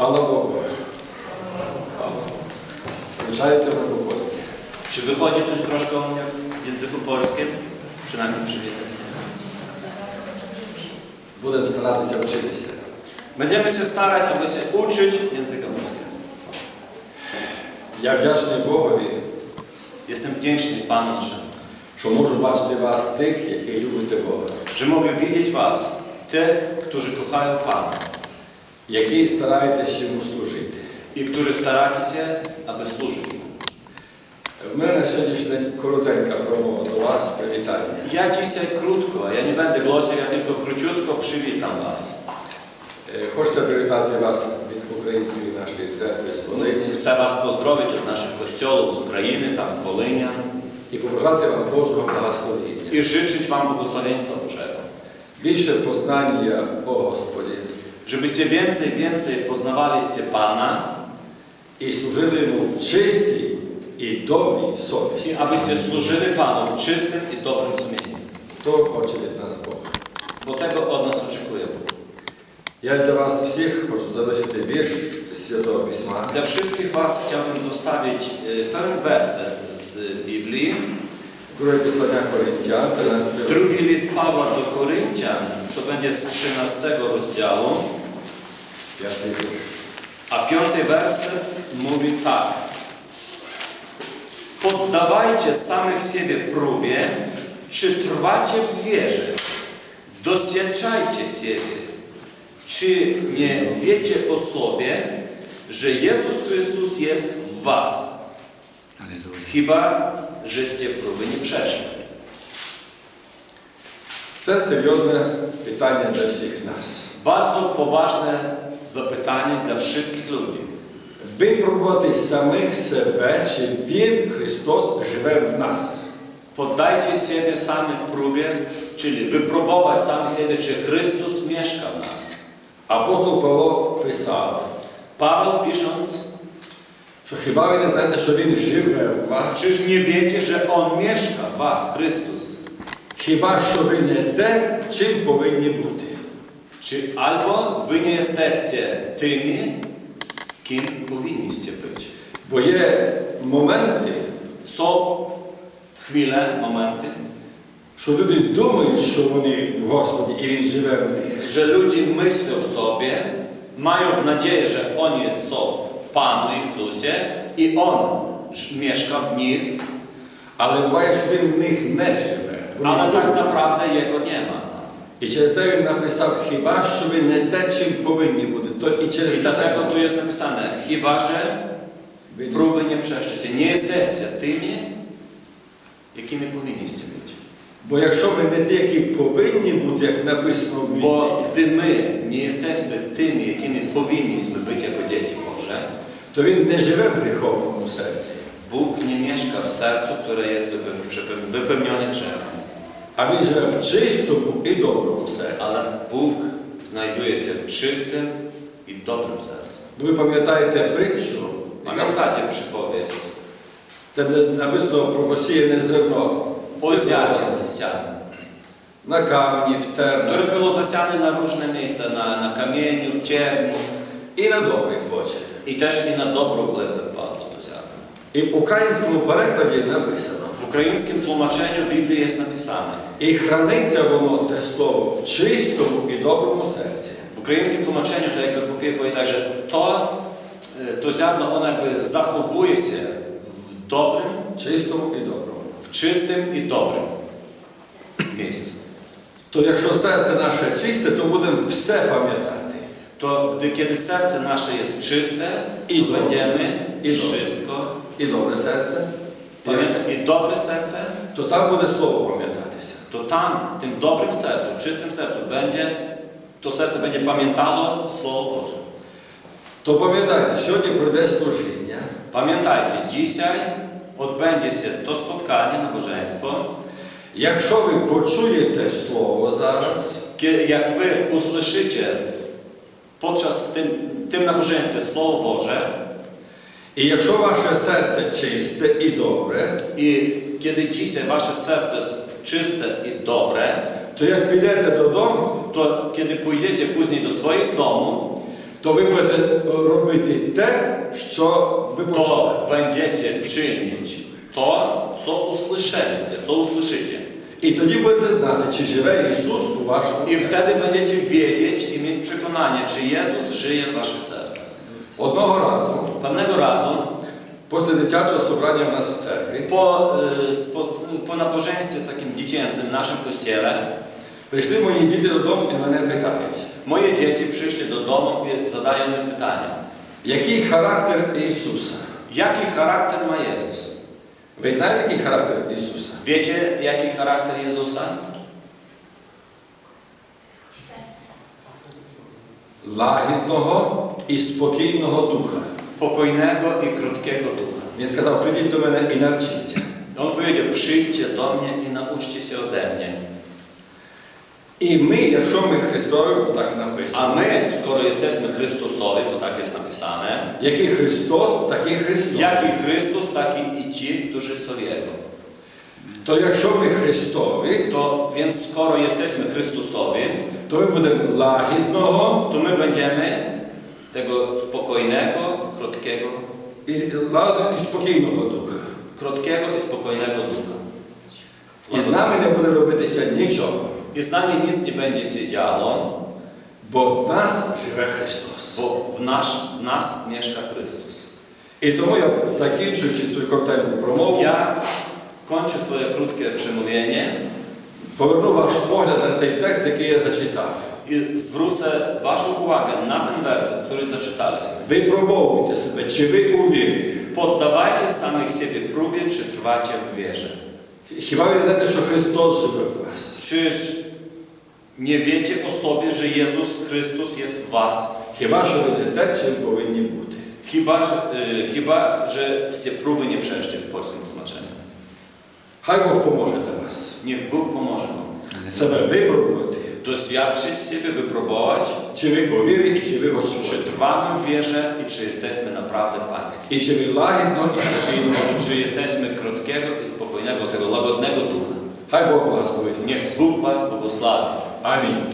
Chwała Bogu. Zwyczajce polskie. Czy wychodzi coś troszkę o mnie w języku polskim? Przynajmniej przywitać się. Będę starać się uczyć się. Będziemy się starać, aby się uczyć języka polskiego. Ja wdzięczny Bogowi. Jestem wdzięczny Panu naszemu. Że mogę baczyć Was tych, jakie lubicie Boga. Że mogę widzieć Was, tych, którzy kochają Pana. Які стараєтесь йому служити. którzy staracie się, aby służyć В мене на сьогоднішній коротенька промова до вас, привітання. Ja dzisiaj krótko, ja nie będę głosił, ja tylko króciutko przywitam Was. Е, Хочеться привітати вас від Української нашої церкви з Волині Chcę Was pozdrowić od naszych kościołów z Ukrainy, tam z Wolynia і побажати вам Божого благословення. i życzyć Wam błogosławieństwa Bożego. Більше познання о Господі Żebyście więcej, więcej poznawaliście Pana і служили йому в чистій і добрій i совісті. abyście służyli Panu w czystym i dobrym sumieniu. То хоче від нас Бог. Bo tego od nas oczekuje Bóg. Я для вас всіх хочу залишити вірш з Святого Письма. Dla wszystkich Was chciałbym zostawić e, pewien werset z Biblii. Друге післання Коринтян, 13 розділ. Drugi list Pawła do Koryntian, to będzie z 13 rozdziału, П'ятий вірш. a piąty werset mówi tak. Poddawajcie samych siebie próbie, czy trwacie w wierze. Doświadczajcie siebie. Czy nie wiecie o sobie, że Jezus Chrystus jest w was? Chyba, żeście próby nie przeszli. Це серйозне питання для всіх нас. Bardzo poważne zapytanie dla wszystkich ludzi. Випробувати самих себе, чи Він, Христос, живе в нас. Poddajcie siebie samych próbie, czyli wypróbować samych siebie, czy Chrystus mieszka w nas. Апостол Павло писав, Paweł pisząc, що хіба ви не знаєте, що Він живе в вас? czyż nie wiecie, że On mieszka w was, Chrystus? Хіба що ви не те, чим повинні бути? Czy albo wy nie jesteście tymi, kim powinniście być? Бо є моменти, Są chwile, momenty, що люди думають, що вони в Господі і Він живе в них. że ludzie myślą sobie, mają nadzieję, że oni są w Panu Jezusie i On mieszka w nich, Але буває, що Він в них не живе. Вони ale tak думають. naprawdę Jego nie ma tam. І через те він написав, хіба що ви не те, чим повинні бути, то і через те dlatego tu jest napisane, chyba że próby nie przeszczycie. Nie jesteście tymi, powinniście być. Бо якщо ми не ті, які повинні бути, як написано в Біблії, Bo gdy my nie jesteśmy tymi, jakimi powinniśmy być jako dzieci Boże, то він не живе в гріховному серці, mieszka w sercu, które jest wype- przepe- wypełnione grzechem. А він живе в чистому і доброму серці. Ale Bóg znajduje się w czystym i dobrym sercu. Бо ви пам'ятаєте притчу, Pamiętacie przypowieść де написано про посіяне зерно ziarnie zasianym, на камені, в które тернах było zasiane na różne miejsca, na, na kamieniu, w cierniu і на добрий почві. na dobrą glebę padło to ziarno. І в українському перекладі написано, W ukraińskim tłumaczeniu Biblii jest napisane, і храниться воно те слово в чистому і доброму серці. to jakby powinien powiedzieć tak, że to, y, to ziarno ono jakby zachowuje się w dobrym, Чистому і доброму. w czystym i dobrym miejscu. То якщо серце наше чисте, то будемо все пам'ятати. To gdy kiedy serce nasze jest czyste, I to dobre. І добре серце. I dobre serce, то там буде слово пам'ятатися. to tam, w tym dobrym sercu, czystym sercu będzie, to serce będzie pamiętało Słowo Boże. То пам'ятайте, сьогодні пройде служіння, dzisiaj odbędzie się to spotkanie, nabożeństwo. якщо ви почуєте слово зараз, jak wy usłyszycie podczas w tym, tym nabożeństwie Słowo Boże і якщо ваше серце чисте і добре, kiedy dzisiaj wasze serce jest czyste i dobre, то як підете додому, to kiedy pójdziecie później do swoich domów, то ви будете робити те, що ви почали. to będziecie czynić to, co usłyszeliście, co usłyszycie. І тоді будете знати, чи живе Ісус у вашому серці. wtedy będziecie wiedzieć i mieć przekonanie, czy Jezus żyje w waszym sercu. Одного разу, Pewnego razu, після дитячого собрання в нас в церкві, po, y, spo, po nabożeństwie takim dziecięcym w naszym kościele, прийшли мої діти додому і мене питають, moje dzieci przyszli do domu i zadają mi pytanie. який характер Ісуса? Jaki charakter ma Jezus? Ви знаєте, який характер Ісуса? Wiecie, jaki charakter Jezusa? Лагідного і спокійного духа. Pokojnego i krótkiego ducha. Він сказав, прийдіть до мене і навчіться. Powiedział, przyjdźcie do mnie i nauczcie się ode mnie. І ми, якщо ми Христові, бо так написано, A my, skoro jesteśmy Chrystusowi, bo tak jest napisane, який Христос, такий Христос. jaki Chrystus, taki i ci, którzy są Jego. То якщо ми Христові, To więc skoro jesteśmy Chrystusowi, то ми будемо лагідного to my będziemy tego spokojnego, krótkiego, і, лагідного і спокійного духа. krótkiego i spokojnego ducha. І з нами не буде робитися нічого, I z nami nic nie będzie się działo, бо в нас живе Христос. bo w, nasz, w nas mieszka Chrystus. І тому я, закінчуючи свою коротеньку промову, Ja kończę swoje krótkie przemówienie поверну ваш погляд на цей текст, який я зачитав. I zwrócę Waszą uwagę na ten werset, który zaczytaliśmy. Випробовуйте себе, чи ви у вірі. Poddawajcie samych siebie próbie, czy trwacie w wierze. Хіба ви не знаєте, що Христос живе в вас? Czyż nie wiecie o sobie, że Jezus Chrystus jest w Was? Хіба що ви не те, чим повинні бути? Chyba, że, y, chyba, że z tej próby nie przeszcie w polskim tłumaczeniu. Хай Бог поможе для вас. Niech Bóg pomoże Wam. Себе випробувати, Doświadczyć siebie, wypróbować, чи ви у вірі, і чи ви czy Господь. trwamy w wierze i czy jesteśmy naprawdę pańskim. І чи ви лагідно і спокійно. Czy jesteśmy krótkiego i spokojnego, tego łagodnego ducha. Хай Бог благословить. Niech Bóg Was błogosławi. Амінь.